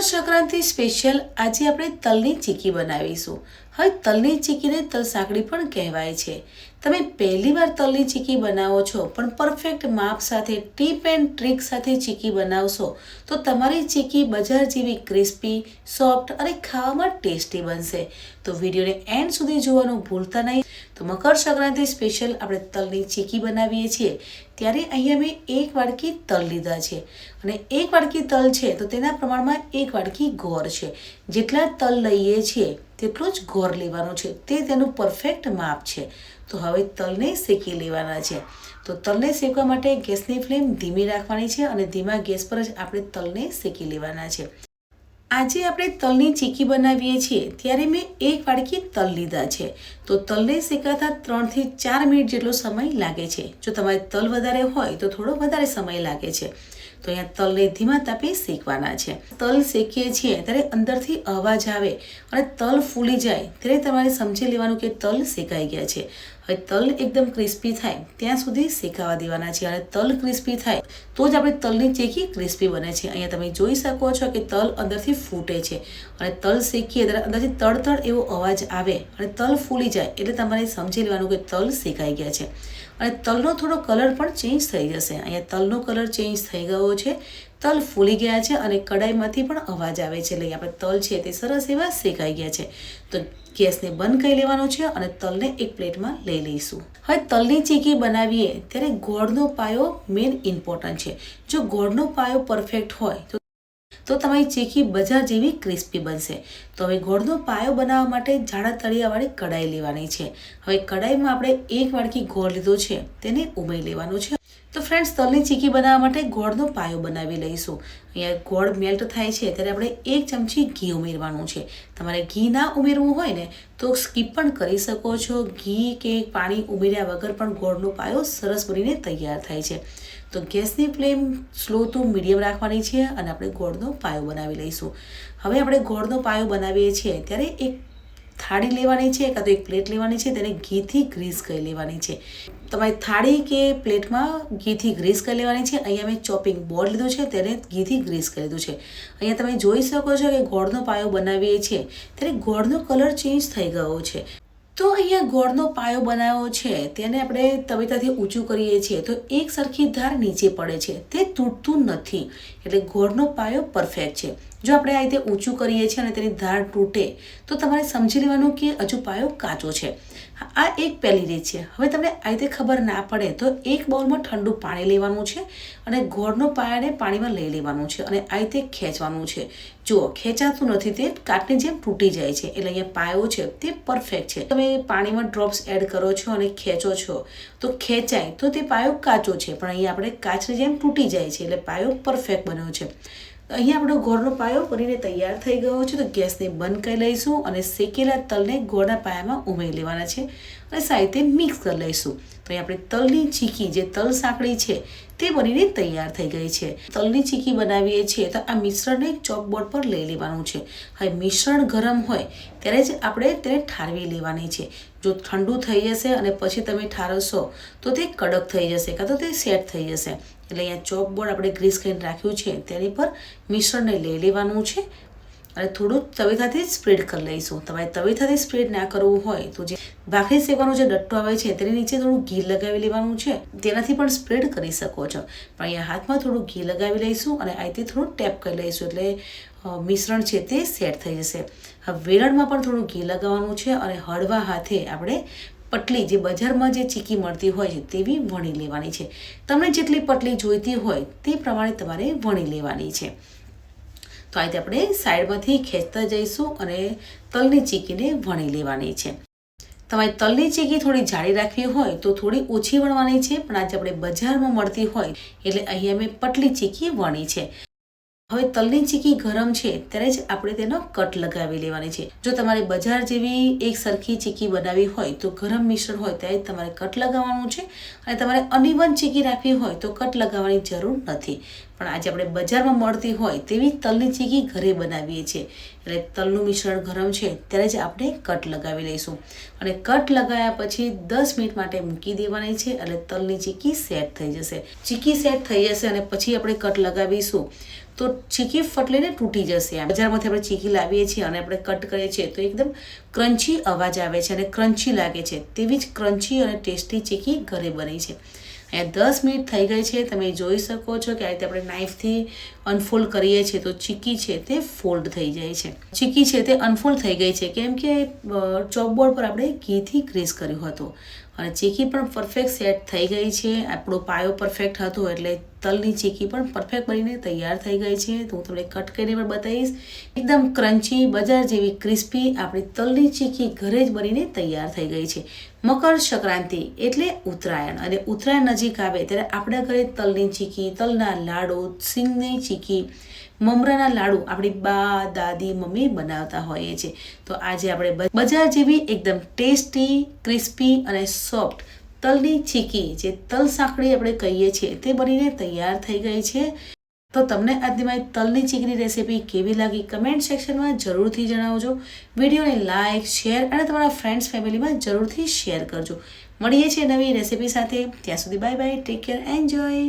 Makar Sankranti special આજે આપણે તલની ચીકી બનાવીશું. હવે તલની ચીકીને તલ સાંકડી પણ કહેવાય છે. તમે પહેલી વાર તલની ચીકી બનાવો છો, પણ પરફેક્ટ માપ સાથે ટીપ એન્ડ ટ્રીક સાથે ચીકી બનાવશો, તો તમારી ચીકી બજાર જેવી ક્રિસ્પી સોફ્ટ અને ખાવામાં ટેસ્ટી બનશે. તો વિડીયોને એન્ડ સુધી જોવાનું ભૂલતા નહીં. તો મકર સંક્રાંતિ સ્પેશિયલ આપણે તલની ચીકી બનાવીએ છીએ. ત્યારે અહીંયા મેં એક વાડકી તલ લીધા છે. અને એક વાડકી તલ છે, તો તેના પ્રમાણમાં એક વાડકી ગોળ છે. જેટલા તલ લઈએ છીએ, તેટલું જ ગોળ લેવાનું છે. તે તેનું પરફેક્ટ માપ છે. તો હવે તલને શેકી લેવાના છે. તો તલને શેકવા માટે ગેસની ફ્લેમ ધીમી રાખવાની છે અને ધીમા ગેસ પર જ આપણે તલને શેકી લેવાના છે. આજે આપણે તલની ચીકી બનાવીએ છીએ, ત્યારે મેં એક વાડકી તલ લીધા છે. તો તલને શેકાતા ત્રણથી ચાર મિનિટ જેટલો સમય લાગે છે. જો તમારે તલ વધારે હોય તો થોડો વધારે સમય લાગે છે. તો અહીંયા તલને ધીમા તાપે શેકવાના છે. તલ શેકીએ છીએ ત્યારે અંદરથી અવાજ આવે અને તલ ફૂલી જાય. ત્યારે તમારે સમજી લેવાનું કે તલ શેકાઈ ગયા છે. હવે તલ એકદમ ક્રિસ્પી થાય, ત્યાં સુધી શેકાવા દેવાના છે. અને તલ ક્રિસ્પી થાય, તો જ આપણે તલની ચેકી ક્રિસ્પી બને છે. અહીંયા તમે જોઈ શકો છો કે તલ અંદરથી ફૂટે છે. અને તલ શેકીએ ત્યારે અંદરથી તડતડ એવો અવાજ આવે અને તલ ફૂલી જાય એટલે તમારે સમજી લેવાનું કે તલ શેકાઈ ગયા છે. અને તલનો થોડો કલર પણ ચેન્જ થઈ જશે. અહીંયા તલનો કલર ચેન્જ થઈ ગયો છે. તલ ફૂલી ગયા છે અને કડાઈમાંથી પણ અવાજ આવે છે. એટલે આપણે તલ છે તે સરસ એવા શેકાઈ ગયા છે. તો ગેસને બંધ કરી લેવાનો છે અને તલને એક પ્લેટમાં લઈ લઈશું. હવે તલની ચીકી બનાવીએ ત્યારે ગોળનો પાયો મેઇન ઇમ્પોર્ટન્ટ છે. જો ગોળનો પાયો પરફેક્ટ હોય તો તમારી ચીકી બજાર જેવી ક્રિસ્પી બનશે. તો હવે ગોળનો પાયો બનાવવા માટે જાડા તળિયાવાળી કડાઈ લેવાની છે. હવે કડાઈમાં આપણે એક વાડકી ગોળ લીધો છે, તેને ઉમેરી લેવાનું છે. તો ફ્રેન્ડ્સ તલની ચીકી બનાવવા માટે ગોળનો પાયો બનાવી લઈશું. અહીંયા ગોળ મેલ્ટ થાય છે, ત્યારે આપણે એક ચમચી ઘી ઉમેરવાનું છે. તમારે ઘી ના ઉમેરવું હોય ને, તો સ્કીપ પણ કરી શકો છો. ઘી કે પાણી ઉમેર્યા વગર પણ ગોળનો પાયો સરસ બનીને તૈયાર થાય છે. તો ગેસની ફ્લેમ સ્લો ટુ મીડિયમ રાખવાની છે અને આપણે ગોળનો પાયો બનાવી લઈશું. હવે આપણે ગોળનો પાયો બનાવીએ છીએ, ત્યારે એક થાળી લેવાની છે, કાં તો એક પ્લેટ લેવાની છે, તેને ઘીથી ગ્રીસ કરી લેવાની છે. તમારી થાળી કે પ્લેટમાં ઘીથી ગ્રીસ કરી લેવાની છે. અહીંયા મેં ચોપિંગ બોર્ડ લીધું છે, તેને ઘીથી ગ્રીસ કરી લીધું છે. અહીંયા તમે જોઈ શકો છો કે ગોળનો પાયો બનાવીએ છીએ. ત્યારે ગોળનો કલર ચેન્જ થઈ ગયો છે. તો અહીંયા ગોળનો પાયો બનાવ્યો છે. તેને આપણે તવેતાથી ઊંચું કરીએ છીએ. તો એક સરખી ધાર નીચે પડે છે. તે તૂટતું નથી. એટલે ગોળનો પાયો પરફેક્ટ છે. જો આપણે આ રીતે ઊંચું કરીએ છીએ અને તેની ધાર તૂટે, તો તમારે સમજી લેવાનું કે હજુ પાયો કાચો છે. આ એક પહેલી રીત છે. હવે તમને આ રીતે ખબર ના પડે, તો એક બાઉલમાં ઠંડુ પાણી લેવાનું છે અને ગોળનો પાયાને પાણીમાં લઈ લેવાનું છે અને આ રીતે ખેંચવાનું છે. જુઓ, ખેંચાતું નથી તે કાટની જેમ તૂટી જાય છે. એટલે અહીંયા પાયો છે, તે પરફેક્ટ છે. તમે પાણીમાં ડ્રોપ્સ એડ કરો છો અને ખેંચો છો, તો ખેંચાય, તો તે પાયો કાચો છે. પણ અહીંયા આપણે કાચની જેમ તૂટી જાય છે, એટલે પાયો પરફેક્ટ બન્યો છે. અહીંયા આપણો ગોળનો પાયો બનીને તૈયાર થઈ ગયો છે. તો ગેસને બંધ કરી લઈશું અને શેકેલા તલને ગોળના પાયામાં ઉમેરી લેવાના છે અને સાહિત્ય મિક્સ કરી લઈશું. તો આપણે તલની ચીકી જે તલ સાંકળી છે તે બનીને તૈયાર થઈ ગઈ છે. તલની ચીકી બનાવીએ છીએ તો આ મિશ્રણને ચોકબોર્ડ પર લઈ લેવાનું છે. હવે મિશ્રણ ગરમ હોય ત્યારે જ આપણે તેને ઠારવી લેવાની છે. જો ઠંડુ થઈ જશે અને પછી તમે ઠારવશો તો તે કડક થઈ જશે કાં તો તે સેટ થઈ જશે. એટલે અહીંયા ચોકબોર્ડ આપણે ગ્રીસ કરીને રાખ્યું છે, તેની પર મિશ્રણને લઈ લેવાનું છે. અને થોડું તવેથાથી સ્પ્રેડ કરી લઈશું. તમારે તવેથાથી સ્પ્રેડ ના કરવું હોય તો જે ભાખરી સેવાનો જે ડટ્ટો આવે છે, તેની નીચે થોડું ઘી લગાવી લેવાનું છે. તેનાથી પણ સ્પ્રેડ કરી શકો છો. પણ અહીંયા હાથમાં થોડું ઘી લગાવી લઈશું અને અહીંથી થોડું ટેપ કરી લઈશું એટલે મિશ્રણ છે તે સેટ થઈ જશે. હવે વેલણમાં પણ થોડું ઘી લગાવવાનું છે અને હળવા હાથે આપણે પટલી જે બજારમાં જે ચીકી મળતી હોય છે તેવી વણી લેવાની છે. તમને જેટલી પટલી જોઈતી હોય તે પ્રમાણે તમારે વણી લેવાની છે. તો આજે આપણે સાઈડમાંથી ખેંચતા જઈશું અને તલની ચીકીને વણી લેવાની છે. તમારે તલની ચીકી થોડી જાડી રાખવી હોય તો થોડી ઓછી વણવાની છે, પણ આજે આપણે બજારમાં મળતી હોય એટલે અહીંયા મેં પટલી ચીકી વણી છે. હવે તલની ચીકી ગરમ છે ત્યારે જ આપણે તેનો કટ લગાવી લેવાની છે. જો તમારે બજાર જેવી એક સરખી ચીકી બનાવવી હોય, તો ગરમ મિશ્રણ હોય ત્યારે તમારે કટ લગાવવાનું છે અને તમારે અનિવન ચીકી રાખવી હોય, તો કટ લગાવવાની જરૂર નથી. પણ આજે આપણે બજારમાં મળતી હોય તેવી તલની ચીકી ઘરે બનાવીએ છીએ. એટલે તલનું મિશ્રણ ગરમ છે, ત્યારે જ આપણે કટ લગાવી લઈશું. અને કટ લગાવ્યા પછી દસ મિનિટ માટે મૂકી દેવાની છે, એટલે તલની ચીકી સેટ થઈ જશે. ચીકી સેટ થઈ જશે અને પછી આપણે કટ લગાવીશું. તો ચીકી ફટલીને તૂટી જશે બજારમાંથી આપણે ચીકી લાવીએ છીએ અને આપણે કટ કરીએ છીએ તો એકદમ ક્રન્ચી અવાજ આવે છે અને ક્રન્ચી લાગે છે. તેવી જ ક્રન્ચી અને ટેસ્ટી ચીકી ઘરે બની છે. અહીંયા દસ મિનિટ થઈ ગઈ છે. તમે જોઈ શકો છો કે આ રીતે આપણે નાઇફથી અનફોલ્ડ કરીએ છીએ તો ચીકી છે તે ફોલ્ડ થઈ જાય છે. ચીકી છે તે અનફોલ્ડ થઈ ગઈ છે. કેમ કે ચોપબોર્ડ પર આપણે ઘીથી ગ્રીસ કર્યું હતું. અને ચીકી પણ પરફેક્ટ સેટ થઈ ગઈ છે. આપણો પાયો પરફેક્ટ હતો એટલે તલની ચીકી પણ પરફેક્ટ બનીને તૈયાર થઈ ગઈ છે. તો હું તમને કટ કરીને પણ બતાવીશ. એકદમ ક્રન્ચી બજાર જેવી ક્રિસ્પી આપણી તલની ચીકી ઘરે જ બનીને તૈયાર થઈ ગઈ છે. મકર સંક્રાંતિ એટલે ઉત્તરાયણ અને ઉત્તરાયણ નજીક આવે ત્યારે આપણા ઘરે તલની ચીકી, તલના લાડુ, સિંગની ચીકી મમરાના લાડુ આપણી બા, દાદી, મમ્મી બનાવતા હોઈએ છીએ. તો આજે આપણે બજાર જેવી એકદમ ટેસ્ટી, ક્રિસ્પી અને સોફ્ટ તલની ચીકી, જે તલ સાંકળી આપણે કહીએ છીએ, તે બનીને તૈયાર થઈ ગઈ છે. તો તમને આજની મારી તલની ચીકની રેસીપી કેવી લાગી કમેન્ટ સેક્શનમાં જરૂરથી જણાવજો. વિડીયોને લાઇક શેર અને તમારા ફ્રેન્ડ્સ, ફેમિલીમાં જરૂરથી શેર કરજો. મળીએ છીએ નવી રેસીપી સાથે. ત્યાં સુધી bye bye, take care, enjoy.